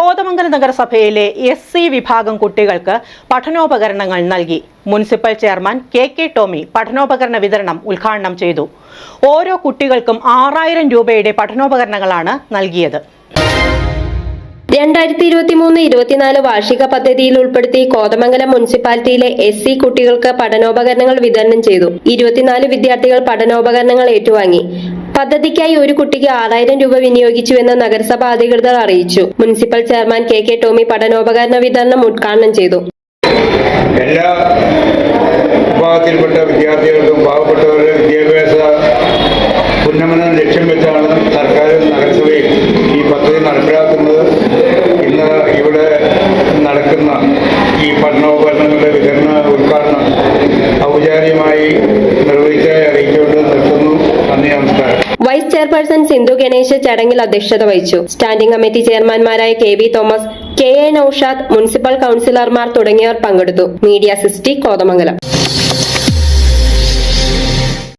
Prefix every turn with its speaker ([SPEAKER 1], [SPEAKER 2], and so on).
[SPEAKER 1] കോതമംഗലം നഗരസഭയിലെ S C വിഭാഗം കുട്ടികൾക്ക് പഠനോപകരണങ്ങൾ നൽകി. Municipal chairman K K Tomy പഠനോപകരണ വിതരണം ഉദ്ഘാടനം ചെയ്തു. ഓരോ കുട്ടികൾക്കും ആറായിരം രൂപയുടെ പഠനോപകരണങ്ങളാണ് നൽകിയത്.
[SPEAKER 2] രണ്ടായിരത്തി ഇരുപത്തി മൂന്ന് ഇരുപത്തിനാല് വാർഷിക പദ്ധതിയിൽ ഉൾപ്പെടുത്തി കോതമംഗലം മുനിസിപ്പാലിറ്റിയിലെ എസ് സി കുട്ടികൾക്ക് പഠനോപകരണങ്ങൾ വിതരണം ചെയ്തു. ഇരുപത്തിനാല് വിദ്യാർത്ഥികൾ പഠനോപകരണങ്ങൾ ഏറ്റുവാങ്ങി. പദ്ധതിക്കായി ഒരു കുട്ടിക്ക് ആറായിരം രൂപ വിനിയോഗിച്ചുവെന്ന് നഗരസഭ അധികൃതർ അറിയിച്ചു. Municipal chairman K K Tomy പഠനോപകരണ വിതരണം ഉദ്ഘാടനം ചെയ്തു.
[SPEAKER 3] എല്ലാ വിഭാഗത്തിൽപ്പെട്ട വിദ്യാർത്ഥികൾക്കും പാവപ്പെട്ടവരുടെ വിദ്യാഭ്യാസ ഉന്നമനം ലക്ഷ്യം വെച്ചാണ് സർക്കാർ നഗരസഭയിൽ ഈ പദ്ധതി നടപ്പിലാക്കുന്നത്. ഇന്ന് ഇവിടെ നടക്കുന്ന ഈ പഠനോപകരണങ്ങളുടെ വിതരണ ഉദ്ഘാടനം ഔപചാരികമായി
[SPEAKER 2] ചെയർപേഴ്സൺ സിന്ധു ഗണേശ് ചടങ്ങിൽ അധ്യക്ഷത വഹിച്ചു. Standing committee ചെയർമാൻമാരായ K V Thomas K A Naushad municipal കൌൺസിലർമാർ തുടങ്ങിയവർ പങ്കെടുത്തു. മീഡിയ സിസ്റ്റി കോതമംഗലം.